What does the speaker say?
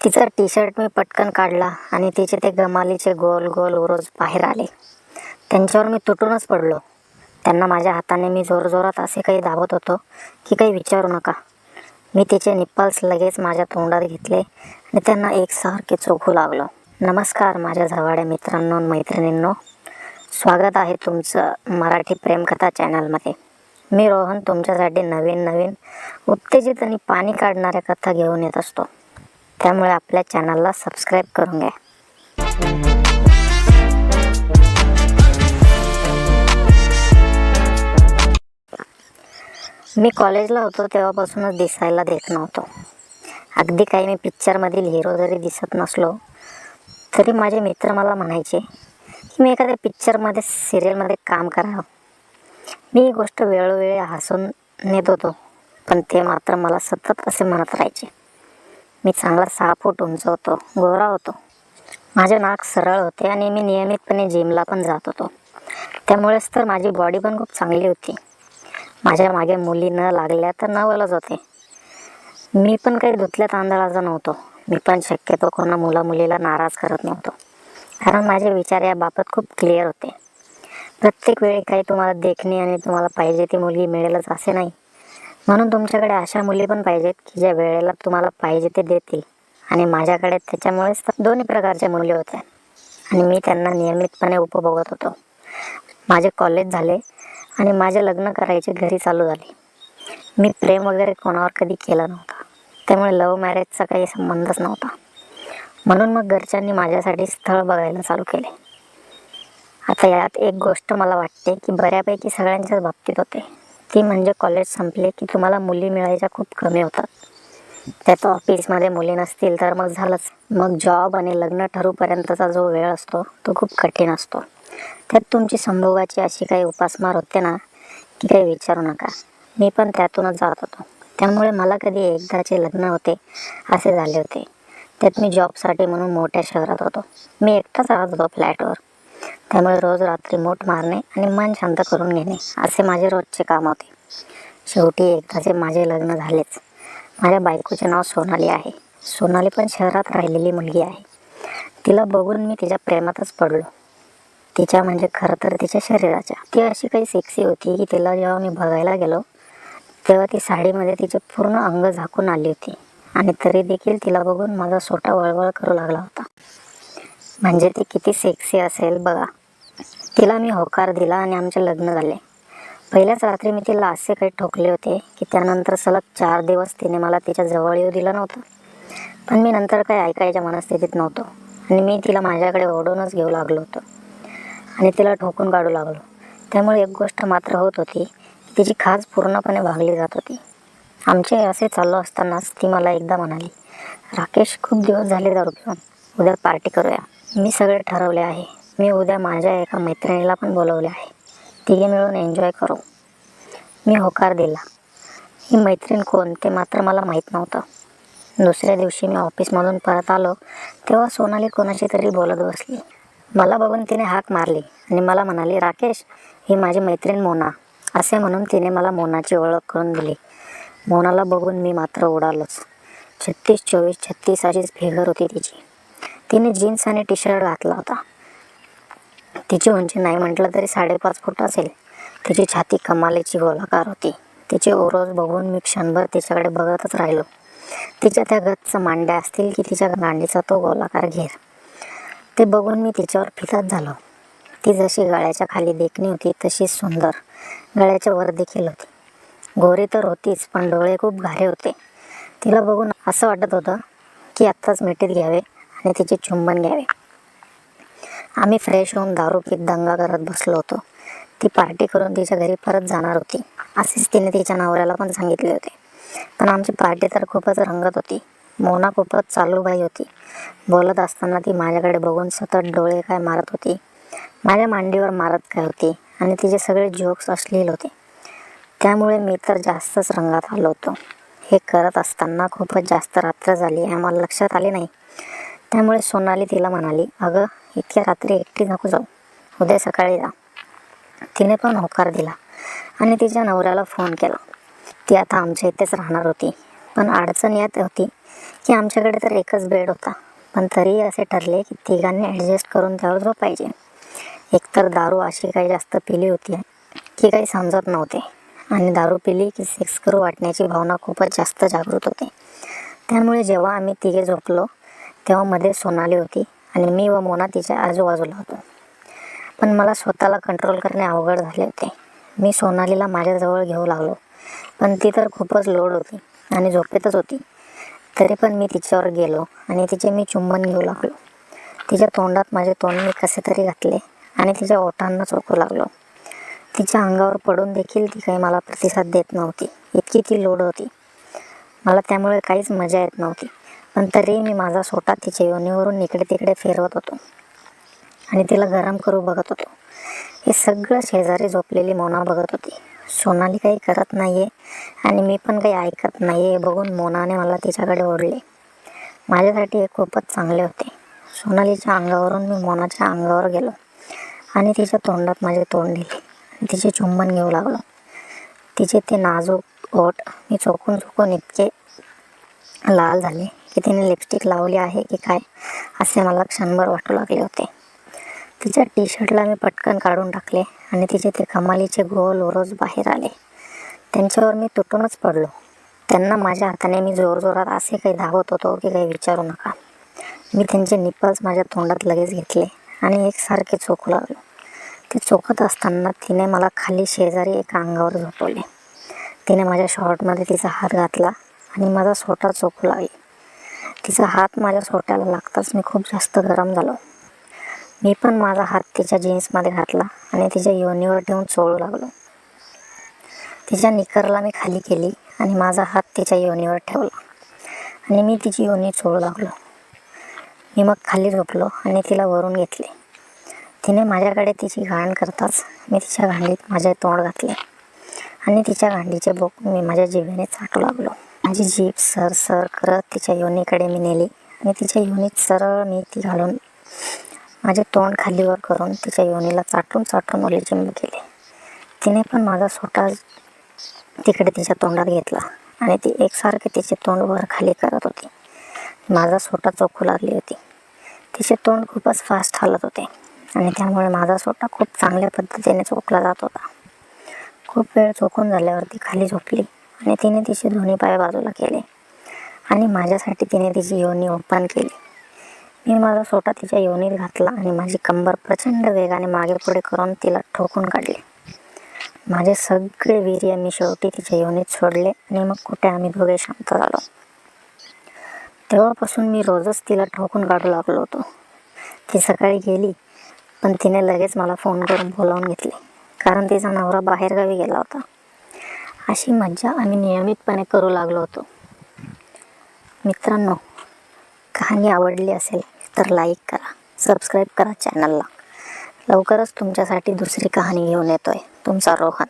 तिचा T shirt मी पटकन काढला आणि तिचे ते गमालीचे गोल गोल उरोज बाहेर आले. त्यांच्यावर मी तुटूनच पडलो. त्यांना माझ्या हाताने मी जोरजोरात असे काही दाबत होतो की काही विचारू नका. मी तिचे निप्पल्स लगेच माझ्या तोंडात घेतले आणि त्यांना एकसारखे चोखू लागलो. नमस्कार माझ्या झवाड्या मित्रांनो मैत्रिणींनो. स्वागत आहे तुमचं मराठी प्रेमकथा चॅनलमध्ये. मी रोहन तुमच्यासाठी नवीन नवीन उत्तेजित आणि पाणी काढणाऱ्या कथा घेऊन येत असतो. त्यामुळे आपल्या चॅनलला सबस्क्राईब करून घ्या. मी कॉलेजला होतो तेव्हापासूनच दिसायला देत नव्हतो. अगदी काही मी पिक्चरमधील हिरो जरी दिसत नसलो तरी माझे मित्र मला म्हणायचे की मी एखाद्या पिक्चरमध्ये सिरियलमध्ये काम करावं. मी ही गोष्ट वेळोवेळी हसून नेत होतो पण ते मात्र मला सतत असे म्हणत राहायचे. मी चांगला सहा फूट उंच होतो गोरा होतो. माझे नाक सरळ होते आणि मी नियमितपणे जिमला पण जात होतो. त्यामुळेच तर माझी बॉडी पण खूप चांगली होती. माझ्या मागे मुली न लागल्या तर नवलच होते. मी पण काही धुतल्या तांदळाचा नव्हतो. मी पण शक्यतो कोणा मुला मुलीला नाराज करत नव्हतो. कारण माझे विचार याबाबत खूप क्लिअर होते. प्रत्येक वेळी काही तुम्हाला देखणे आणि तुम्हाला पाहिजे ती मुलगी मिळेलच असे नाही. म्हणून तुमच्याकडे अशा मुली पण पाहिजेत की ज्या वेळेला तुम्हाला पाहिजे ते देतील. आणि माझ्याकडे त्याच्यामुळेच दोन्ही प्रकारच्या मुली होत्या आणि मी त्यांना नियमितपणे उपभोगत होतो. माझे कॉलेज झाले आणि माझे लग्न करायचे घरी चालू झाले. मी प्रेम वगैरे कोणावर कधी केला नव्हता. त्यामुळे लव्ह मॅरेजचा काही संबंधच नव्हता. म्हणून मग घरच्यांनी माझ्यासाठी स्थळ बघायला चालू केले. आता यात एक गोष्ट मला वाटते की बऱ्यापैकी सगळ्यांच्याच बाबतीत होते. ती म्हणजे कॉलेज संपले की तुम्हाला मुली मिळायच्या खूप कमी होतात. त्यात ऑफिसमध्ये मुली नसतील तर मग झालंच. मग जॉब आणि लग्न ठरूपर्यंतचा जो वेळ असतो तो खूप कठीण असतो. त्यात तुमची संभोगाची अशी काही उपासमार होते ना की काही विचारू नका. मी पण त्यातूनच जात होतो. त्यामुळे मला कधी एकदाचे लग्न होते असे झाले होते. त्यात मी जॉबसाठी म्हणून मोठ्या शहरात होतो. मी एकटाच राहत होतो फ्लॅटवर त्यामुळे रोज रात्री मोठ मारणे आणि मन शांत करून घेणे असे माझे रोजचे काम होते. शेवटी एकदाचे माझे लग्न झालेच. माझ्या बायकोचे नाव सोनाली आहे. सोनाली पण शहरात राहिलेली मुलगी आहे. तिला बघून मी तिच्या प्रेमातच पडलो. तिच्या म्हणजे खरं तर तिच्या शरीराच्या. ती अशी काही सेक्सी होती की तिला जेव्हा मी बघायला गेलो तेव्हा ती साडीमध्ये तिचे पूर्ण अंग झाकून आली होती. आणि तरी देखील तिला बघून माझा सोटा वळवळ करू लागला होता. म्हणजे ती किती सेक्सी असेल बघा. तिला मी होकार दिला आणि आमचे लग्न झाले. पहिल्याच रात्री मी तिला असे काही ठोकले होते की त्यानंतर सलग चार दिवस तिने मला तिच्या जवळ येऊ दिलं नव्हतं. पण मी नंतर काही ऐकायच्या मनस्थितीत नव्हतो आणि मी तिला माझ्याकडे ओढूनच घेऊ लागलो होतो. आणि तिला ठोकून काढू लागलो. त्यामुळे एक गोष्ट मात्र होत होती की तिची खाज पूर्णपणे भागली जात होती. आमचे असे चाललो असतानाच ती मला एकदा म्हणाली राकेश खूप दिवस झाले दारू पिऊन. उद्या पार्टी करूया. मी सगळे ठरवले आहे. मी उद्या माझ्या एका मैत्रिणीला पण बोलवले आहे. तिघे मिळून एन्जॉय करू. मी होकार दिला. ही मैत्रीण कोण ते मात्र मला माहीत नव्हतं. दुसऱ्या दिवशी मी ऑफिसमधून परत आलो तेव्हा सोनाली कोणाशी तरी बोलत बसली. मला बघून तिने हाक मारली आणि मला म्हणाली राकेश ही माझी मैत्रीण मोना. असे म्हणून तिने मला मोनाची ओळख करून दिली. मोनाला बघून मी मात्र उडालोच छत्तीस चोवीस छत्तीस अशीच फिगर होती तिची. तिने जीन्स आणि टी शर्ट घातला होता. तिची उंची नाही म्हटलं तरी साडेपाच फूट असेल. तिची छाती कमालीची गोलाकार होती. तिचे ओरोज बघून मी क्षणभर तिच्याकडे बघतच राहिलो. तिच्या त्या गच्च मांड्या असतील की तिच्या गांडीचा तो गोलाकार घेर. ते बघून मी तिच्यावर फिकत झालो. ती जशी गळ्याच्या खाली देखणी होती तशीच सुंदर. गळ्याच्या वर देखील होती. गोरी तर होतीच पण डोळे खूप घारे होते. तिला बघून असं वाटत होतं की आत्ताच मिठीत घ्यावे. आणि तिचे चुंबन घ्यावे. आम्ही फ्रेश होऊन दारू पीत दंगा करत बसलो होतो. ती पार्टी करून तिच्या घरी परत जाणार होती. असेच तिने तिच्या नवऱ्याला पण सांगितले होते. पण आमची पार्टी तर खूपच रंगत होती. मोना खूपच चालूबाई होती. बोलत असताना ती माझ्याकडे बघून सतत डोळे काय मारत होती. माझ्या मांडीवर मारत काय होती आणि तिचे सगळे जोक्स अश्लील होते. त्यामुळे मी तर जास्तच रंगात आलो होतो. हे करत असताना खूपच जास्त रात्र झाली आम्हाला लक्षात आले नाही. त्यामुळे सोनाली तिला म्हणाली अगं इतक्या रात्री एकटी नको जाऊ. उद्या सकाळी जा. तिने पण होकार दिला आणि तिच्या नवऱ्याला फोन केला. ती आता आमच्या इथेच राहणार होती. पण अडचण यात होती की आमच्याकडे तर एकच बेड होता. पण तरीही असे ठरले की तिघांनी ॲडजस्ट करून त्यावर झोपायचे एकतर दारू अशी काही जास्त पिली होती की काही समजत नव्हते. आणि दारू पिली की सेक्स करू वाटण्याची भावना खूपच जास्त जागृत होते. त्यामुळे जेव्हा आम्ही तिघे झोपलो तेव्हा मध्ये सोनाली होती आणि मी व मोना तिच्या आजूबाजूला होतो. पण मला स्वतःला कंट्रोल करणे अवघड झाले होते. मी सोनालीला माझ्याजवळ घेऊ लागलो. पण ती तर खूपच लोड होती आणि झोपेतच होती. तरी पण मी तिच्यावर गेलो आणि तिचे मी चुंबन घेऊ लागलो. तिच्या तोंडात माझे तोंड मी कसे तरी घातले आणि तिच्या ओठांना चोखू लागलो. तिच्या अंगावर पडून देखील ती काही मला प्रतिसाद देत नव्हती. इतकी ती लोड होती. मला त्यामुळे काहीच मजा येत नव्हती. पण मी माझा सोटा तिच्या योनीवरून इकडे तिकडे फिरवत होतो. आणि तिला गरम करू बघत होतो. हे सगळं शेजारी झोपलेली मोना बघत होती. सोनाली काही करत नाही आहे आणि मी पण काही ऐकत नाही आहे बघून मोनाने मला तिच्याकडे ओढले. माझ्यासाठी हे खूपच चांगले होते. सोनालीच्या अंगावरून मी मोनाच्या अंगावर गेलो आणि तिच्या तोंडात माझे तोंड दिले. आणि तिचे चुंबन घेऊ लागलो. तिचे ते नाजूक ओठ मी चोखून चोखून इतके लाल झाले की तिने लिपस्टिक लावली आहे की काय असे मला क्षणभर वाटू लागले होते. तिच्या टी शर्टला मी पटकन काढून टाकले आणि तिचे ते कमालीचे गोल ओरोज बाहेर आले. त्यांच्यावर मी तुटूनच पडलो. त्यांना माझ्या हाताने मी जोरजोरात असे काही धावत होतो की काही विचारू नका. मी त्यांचे निप्पल्स माझ्या तोंडात लगेच घेतले आणि एकसारखे चोखू लागलो. ते चोखत असताना तिने मला खाली शेजारी एका अंगावर झोपवले. तिने माझ्या शॉर्टमध्ये तिचा हात घातला आणि माझा सोटा चोखू लागली तिचा हात माझ्या सोट्याला लागताच मी खूप जास्त गरम झालो. मी पण माझा हात तिच्या जीन्समध्ये घातला आणि तिच्या योनीवर ठेवून चोळू लागलो. तिच्या निकरला मी खाली केली आणि माझा हात तिच्या योनीवर ठेवला. आणि मी तिची योनी चोळू लागलो. मी मग खाली झोपलो आणि तिला वरून घेतले. तिने माझ्याकडे तिची घाण करताच मी तिच्या भांडीत माझे तोंड घातले. आणि तिच्या भांडीचे बोक मी माझ्या जिभेने चाटू लागलो. माझी जीभ सर सर करत तिच्या योनीकडे मी नेली आणि तिच्या योनीत सरळ मी ती घालून माझे तोंड खालीवर करून तिच्या योनीला चाटून चाटून ओलीचिंब केले. तिने पण माझा सोटा तिकडे तिच्या तोंडात घेतला आणि ती एकसारखे तिचे तोंड वर खाली करत होती. माझा सोटा चोखू लागली होती. तिचे तोंड खूपच फास्ट हलत होते आणि त्यामुळे माझा सोटा खूप चांगल्या पद्धतीने चोखला जात होता. खूप वेळ चोखून झाल्यावरती खाली झोपली. आणि तिने तिचे दोन्ही पाय बाजूला केले. आणि माझ्यासाठी तिने तिची योनी ओपन केली. मी माझा सोटा तिच्या योनीत घातला आणि माझी कंबर प्रचंड वेगाने मागे पुढे करून तिला ठोकून काढले. माझे सगळे वीर्य मी शेवटी तिच्या योनीत सोडले आणि मग कुठे आम्ही दोघे शांत झालो. तेव्हापासून मी रोजच तिला ठोकून काढू लागलो होतो. ती सकाळी गेली पण तिने लगेच मला फोन करून बोलावून घेतले कारण तिचा नवरा बाहेरगावी गेला होता. अशी मज्जा आम्ही नियमितपणे करू लागलो होतो. मित्रांनो कहाणी आवडली असेल तर लाईक करा सबस्क्राईब करा चॅनलला लवकरच तुमच्यासाठी दुसरी कहाणी घेऊन आहे तुमचा रोहन.